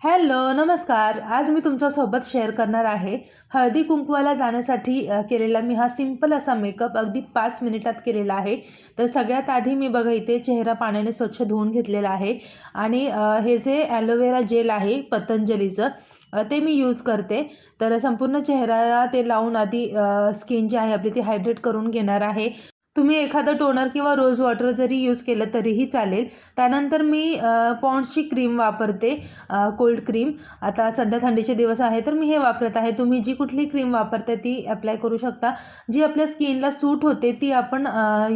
Hello नमस्कार. आज मी तुमच्यासोबत शेअर करणार आहे हळदी कुंकवाला जाण्यासाठी केलेला मी हा सिंपल असा मेकअप अगदी पाच मिनिटात केलेला आहे. तर सगळ्यात आधी मी बघा इथे चेहरा पाण्याने स्वच्छ धुवून घेतलेला आहे आणि हे जे ॲलोवेरा जेल आहे पतंजलीचं ते मी यूज करते. तर संपूर्ण चेहऱ्याला ते लावून आधी स्किन जी आहे आपली ती हायड्रेट करून घेणार आहे. तुम्ही एखादं टोनर किंवा रोज वॉटर जरी यूज केलं तरीही चालेल. त्यानंतर मी पॉन्ड्सची क्रीम वापरते कोल्ड क्रीम आता सध्या थंडीचे दिवस आहे तर मी हे वापरत आहे. तुम्ही जी कुठली क्रीम वापरते ती अप्लाय करू शकता. जी आपल्या स्किनला सूट होते ती आपण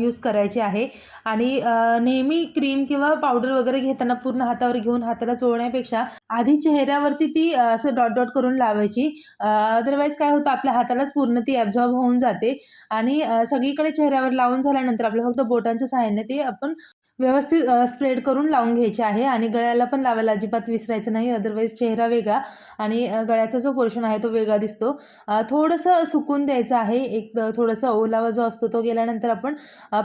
यूज करायची आहे. आणि नेहमी क्रीम किंवा पावडर वगैरे घेताना पूर्ण हातावर घेऊन हाताला चोळण्यापेक्षा आधी चेहऱ्यावरती ती असं डॉट डॉट करून लावायची. अदरवाईज काय होतं आपल्या हातालाच पूर्ण ती ॲब्झॉर्ब होऊन जाते. आणि सगळीकडे चेहऱ्यावर लावून झाल्यानंतर आपल्या फक्त बोटांच्या सहाय्याने ते आपण व्यवस्थित स्प्रेड करून लावून घ्यायचे आहे. आणि गळ्याला पण लावायला अजिबात विसरायचं नाही. अदरवाईज चेहरा वेगळा आणि गळ्याचा जो पोर्शन आहे तो वेगळा दिसतो. थोडंसं सुकून द्यायचं आहे. एक थोडंसं ओलावा जो असतो तो गेल्यानंतर आपण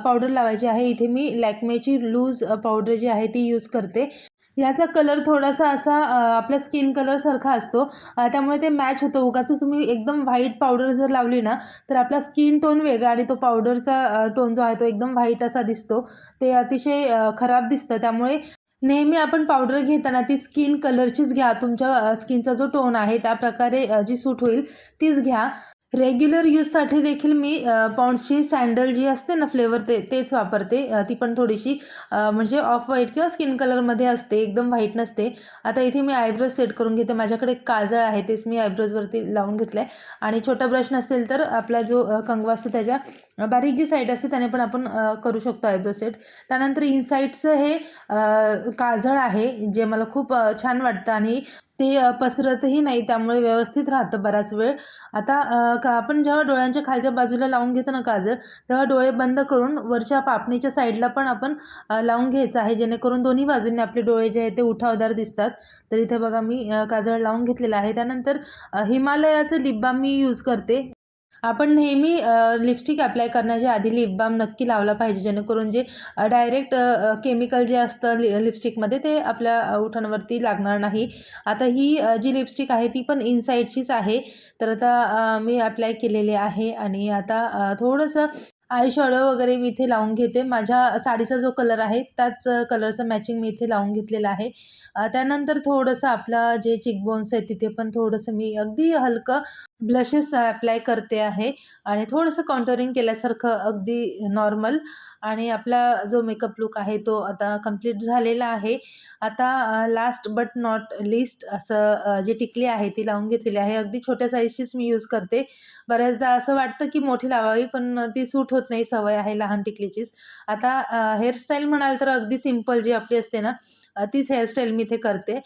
पावडर लावायची आहे. इथे मी लॅक्मेची लूज पावडर जी आहे ती यूज करते. याचा कलर थोडासा असा आपल्या स्किन कलरसारखा असतो. त्यामुळे ते मॅच होतं. उगाच तुम्ही एकदम व्हाईट पावडर जर लावली ना तर आपला स्किन टोन वेगळा आणि तो पावडरचा टोन जो आहे तो एकदम व्हाईट असा दिसतो. ते अतिशय खराब दिसतं. त्यामुळे नेहमी आपण पावडर घेताना ती स्किन कलरचीच घ्या. तुमच्या स्किनचा जो टोन आहे त्या प्रकारे जी सूट होईल तीच घ्या. रेग्युलर यूजसाठी देखील मी पॉन्ड्सची सँडल जी असते ना फ्लेवर ते तेच वापरते. ती पण थोडीशी म्हणजे ऑफ व्हाईट किंवा स्किन कलरमध्ये असते एकदम व्हाईट नसते. आता इथे मी आयब्रोज सेट करून घेते. माझ्याकडे काजळ आहे तेच मी आयब्रोजवरती लावून घेतलं आहे आणि छोटा ब्रश नसतील तर आपला जो कंगवा असतो त्याच्या बारीक जी साईड असते त्याने पण आपण करू शकतो आयब्रो सेट त्यानंतर इनसाईडचं हे काजळ आहे जे मला खूप छान वाटतं. आणि ते पसरतही नाही त्यामुळे व्यवस्थित राहतं बराच वेळ. आता का आपण जेव्हा डोळ्यांच्या खालच्या बाजूला लावून घेतो ना काजळ तेव्हा डोळे बंद करून वरच्या पापणीच्या साईडला पण आपण लावून घ्यायचं आहे. जेणेकरून दोन्ही बाजूंनी आपले डोळे जे आहेत ते उठावदार दिसतात. तर इथे बघा मी काजळ लावून घेतलेलं आहे. त्यानंतर हिमालयाचं लिप बाम मी यूज करते. आपण नेहमी लिपस्टिक अप्लाय करण्याच्या आधी लिप बाम नक्की लावला पाहिजे जेणेकरून जे डायरेक्ट केमिकल जे असतं लि लिपस्टिकमध्ये ते आपल्या उठांवरती लागणार नाही. आता ही जी लिपस्टिक आहे ती पण इनसाईडचीच आहे. तर आता मी अप्लाय केलेली आहे आणि आता थोडंसं आय शॉडो वगैरे मी इथे लावून घेते. माझ्या साडीचा जो कलर आहे त्याच कलरचं मॅचिंग मी इथे लावून घेतलेलं आहे. त्यानंतर थोडंसं आपला जे चिकबोन्स आहे तिथे पण थोडंसं मी अगदी हलकं ब्लशेस अप्लाय करते आहे. आणि थोडंसं कॉन्टोरिंग केल्यासारखं अगदी नॉर्मल आणि आपला जो मेकअप लुक आहे तो आता कंप्लीट झालेला आहे. आता लास्ट बट नॉट लिस्ट असं जे जी टिकली आहे ती लावून घेतलेली आहे. अगदी छोट्या साईजचीच मी यूज करते. बऱ्याचदा असं वाटतं की मोठी लावावी पण ती सूट होत नाही सवय आहे लहान टिकलीचीच. आता हेअरस्टाईल म्हणाल तर अगदी सिंपल जी आपली असते ना तीच हेअरस्टाईल मी इथे करते.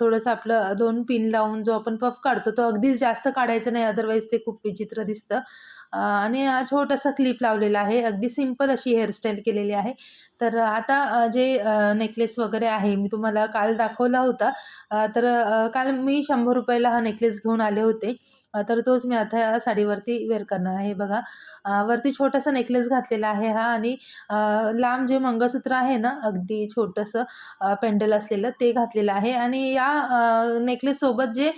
थोडंसं आपलं दोन पिन लावून जो आपण पफ काढतो तो अगदीच जास्त काढायचं नाही अदरवाईज ते खूप विचित्र दिसतं. आणि छोटासा क्लिप लावलेला आहे. अगदी सिंपल अशी हेअरस्टाईल केलेली आहे. तर आता जे नेकलेस वगैरे आहे मी तुम्हाला काल दाखवला होता. तर काल मी शंभर रुपयाला हा नेकलेस घेऊन आले होते. तर तोच मी आता या साडीवरती वेअर करणार आहे. बघा. वरती छोटासा नेकलेस घातलेला आहे हा आणि लांब जे मंगळसूत्र आहे ना अगदी छोटंसं अ, बंडल असलेलं ते घातलेलं आहे. आणि या नेकलेससोबत जे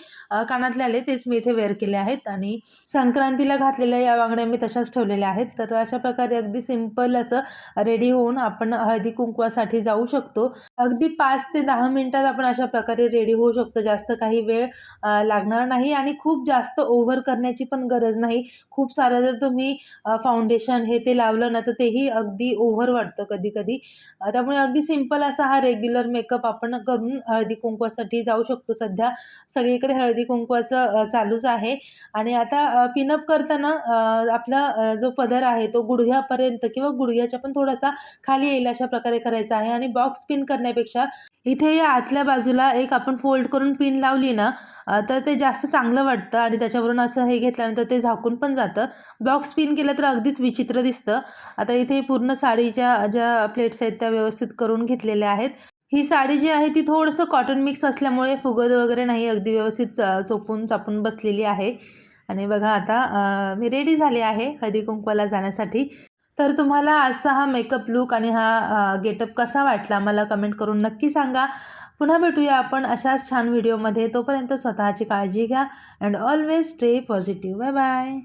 कानातले आले तेच मी इथे वेअर केले आहेत. आणि संक्रांतीला घातलेल्या या बांगड्या मी तशाच ठेवलेल्या आहेत. तर अशा प्रकारे अगदी सिंपल असं रेडी होऊन आपण हळदी कुंकवासाठी जाऊ शकतो. अगदी पाच ते दहा मिनिटात आपण अशा प्रकारे रेडी होऊ शकतो. जास्त काही वेळ लागणार नाही आणि खूप जास्त ओव्हर करण्याची पण गरज नाही. खूप सारं जर तुम्ही फाउंडेशन हे ते लावलं ना तर तेही अगदी ओव्हर वाटतं कधी कधी त्यामुळे अगदी सिंपल असा हा रेग्युलर मेकअप आपण करून हळदी कुंकवासाठी जाऊ शकतो. सध्या सगळीकडे हळदी कुंकवाचं चालूच आहे. आणि आता पिनअप करताना आपला जो पदर आहे तो गुडघ्यापर्यंत किंवा गुडघ्याच्या पण थोडासा खाली येईल अशा प्रकारे करायचा आहे. आणि बॉक्स पिन करण्यापेक्षा इथे या आतल्या बाजूला एक आपण फोल्ड करून पिन लावली ना तर ते जास्त चांगलं वाटतं आणि त्याच्यावरून असं हे घेतल्यानंतर ते झाकून पण जातं. बॉक्स पिन केलं तर अगदीच विचित्र दिसतं. आता इथे पूर्ण साडीच्या ज्या प्लेट्स आहेत त्या व्यवस्थित करून घेतलेल्या आहेत. ही साडी जी आहे ती थोडंसं कॉटन मिक्स असल्यामुळे फुगत वगैरे नाही अगदी व्यवस्थित च चोपून चापून बसलेली आहे. आणि बघा आता मी रेडी झाले आहे हळदी कुंकवाला जाण्यासाठी. तर तुम्हाला आजचा हा मेकअप लूक आणि हा गेटअप कसा वाटला मला कमेंट करून नक्की सांगा. पुन्हा भेटूया आपण अशाच छान व्हिडिओमध्ये तोपर्यंत स्वतःची काळजी घ्या and always stay positive bye bye